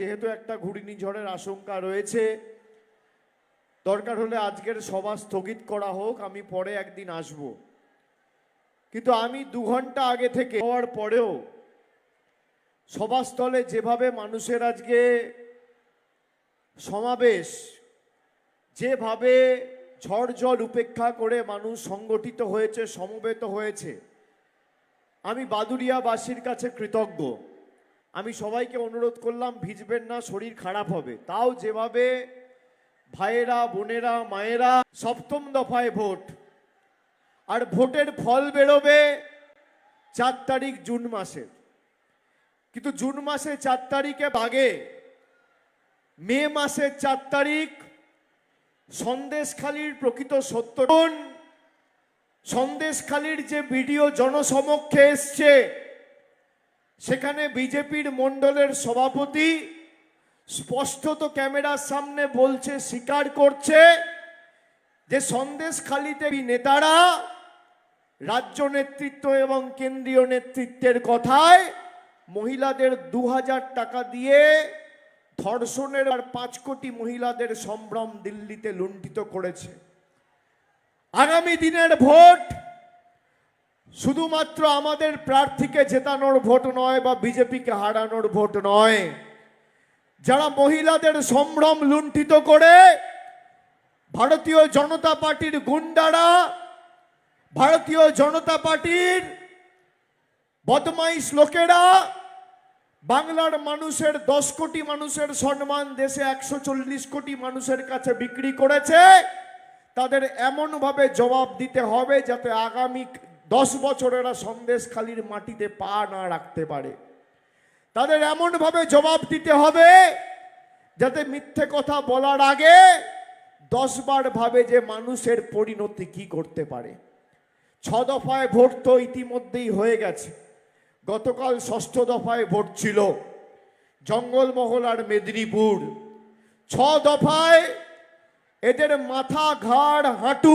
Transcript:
যেহেতু একটা ঘূর্ণিঝড়ের আশঙ্কা রয়েছে, দরকার হলে আজকের সভা স্থগিত করা হোক, আমি পরে একদিন আসব। কিন্তু আমি দু ঘণ্টা আগে থেকে হওয়ার পরেও সভাস্থলে যেভাবে মানুষের আজকে সমাবেশ, যেভাবে ঝড় জল উপেক্ষা করে মানুষ সংগঠিত হয়েছে, সমবেত হয়েছে, আমি বাদুরিয়াবাসীর কাছে কৃতজ্ঞ। আমি সবাইকে অনুরোধ করলাম, ভিজবেন না, শরীর খারাপ হবে। তাও যেভাবে ভাইয়েরা, বোনেরা, মায়েরা, সপ্তম দফায় ভোট, আর ভোটের ফল বেরোবে চার তারিখ জুন মাসে। কিন্তু জুন মাসে চার তারিখে বাগে মে মাসের চার তারিখ, সন্দেশখালির প্রকৃত সত্য সন্দেশখালির যে ভিডিও জনসমক্ষে এসছে সেখানে বিজেপির মণ্ডলের সভাপতি স্পষ্টত ক্যামেরার সামনে বলছে, স্বীকার করছে যে সন্দেশখালিতে এই নেতারা রাজ্য নেতৃত্ব এবং কেন্দ্রীয় নেতৃত্বের কথায় মহিলাদের দু হাজার টাকা দিয়ে ধর্ষণের আর পাঁচ কোটি মহিলাদের সম্ভ্রম দিল্লিতে লুণ্ঠিত করেছে। আগামী দিনের ভোট শুধুমাত্র আমাদের প্রার্থীকে জেতানোর ভোট নয় বা বিজেপিকে হারানোর ভোট নয়, যারা মহিলাদের সম্ভ্রম লুণ্ঠিত করে ভারতীয় জনতা পার্টির গুন্ডারা, ভারতীয় জনতা পার্টির বদমাইশ লোকেরা, বাংলার মানুষের দশ কোটি মানুষের সম্মান দেশে একশো চল্লিশ কোটি মানুষের কাছে বিক্রি করেছে, তাদের এমনভাবে জবাব দিতে হবে যাতে আগামী দশ বছরেরা সন্দেশখালির মাটিতে পা না রাখতে পারে। তাদের এমনভাবে জবাব দিতে হবে যাতে মিথ্যে কথা বলার আগে দশবার ভাবে যে মানুষের পরিণতি কি করতে পারে। ছ দফায় ভোট তো ইতিমধ্যেই হয়ে গেছে। গতকাল ষষ্ঠ দফায় ভোট ছিল জঙ্গলমহল আর মেদিনীপুর। ছ দফায় এদের মাথা ঘাড় হাঁটু